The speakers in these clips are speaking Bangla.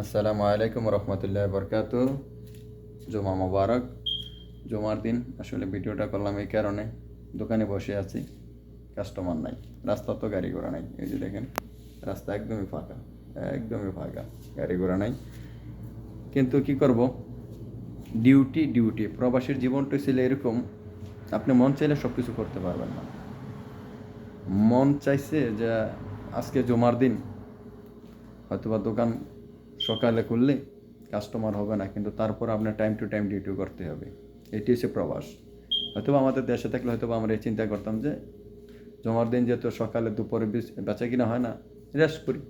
আসসালামু আলাইকুম রহমতুল্লাহ বরকাত জমা মোবারক জমার দিন আসলে ভিডিওটা করলাম এই কারণে। দোকানে বসে আছি। কাস্টমার নাই। রাস্তা তো গাড়ি ঘোড়া নাই। এই যে দেখেন, রাস্তা একদমই ফাঁকা। একদমই ফাঁকা। গাড়ি ঘোড়া নাই। কিন্তু কি করব? ডিউটি ডিউটি প্রবাসীর জীবনটা ছিল এরকম। আপনি মন চাইলে সব কিছু করতে পারবেন না। মন চাইছে যে আজকে জমার দিন। হয়তোবা দোকান সকালে করলে কাস্টমার হবে না, কিন্তু তারপর আপনার টাইম টু টাইম ডিউটি করতে হবে। এটি হচ্ছে প্রবাস। হয়তো আমাদের দেশে থাকলে হয়তো আমরা এই চিন্তা করতাম যে, জমার দিন যেহেতু সকালে দুপুরে বেচ- কিনা হয় না রেস্ট করি।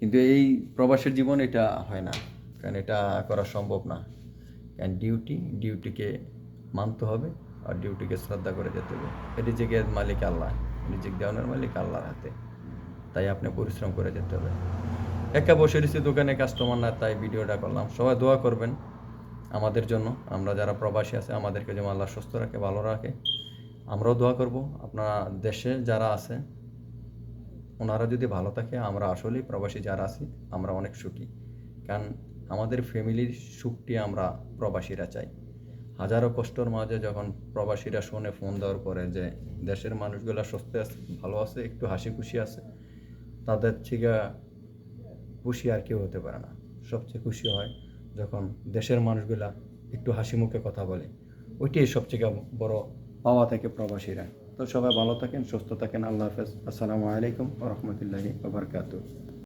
কিন্তু এই প্রবাসের জীবন এটা হয় না, কারণ এটা করা সম্ভব না। কারণ ডিউটি ডিউটিকে মানতে হবে আর ডিউটিকে শ্রদ্ধা করে যেতে হবে। রিজিকের মালিক আল্লাহ, রিজিক দেওয়ানোর মালিক আল্লাহর হাতে। তাই আপনি পরিশ্রম করে যেতে হবে। একা বসে রয়েছে দোকানে কাস্টমার না, তাই ভিডিওটা করলাম। সবাই দোয়া করবেন আমাদের জন্য। আমরা যারা প্রবাসী আছে, আমাদেরকে যেমন আল্লাহ সুস্থ রাখে, ভালো রাখে। আমরাও দোয়া করব। আপনারা দেশে যারা আছে, ওনারা যদি ভালো থাকে, আমরা আসলেই প্রবাসী যারা আছি, আমরা অনেক সুখী। কারণ আমাদের ফ্যামিলির সুখটি আমরা প্রবাসীরা চাই। হাজারো কষ্টর মাঝে যখন প্রবাসীরা শোনে ফোন দেওয়ার পরে যে দেশের মানুষগুলো সুস্থ আছে, ভালো আছে, একটু হাসি খুশি আছে, তাদের থেকে খুশি আর কেউ হতে পারে না। সবচেয়ে খুশি হয় যখন দেশের মানুষগুলা একটু হাসি মুখে কথা বলে। ওইটাই সবচেয়ে বড় পাওয়া থেকে প্রবাসীরা। তো সবাই ভালো থাকেন, সুস্থ থাকেন। আল্লাহ হাফেজ। আসসালামু আলাইকুম রহমতুল্লাহি বাবরকাতু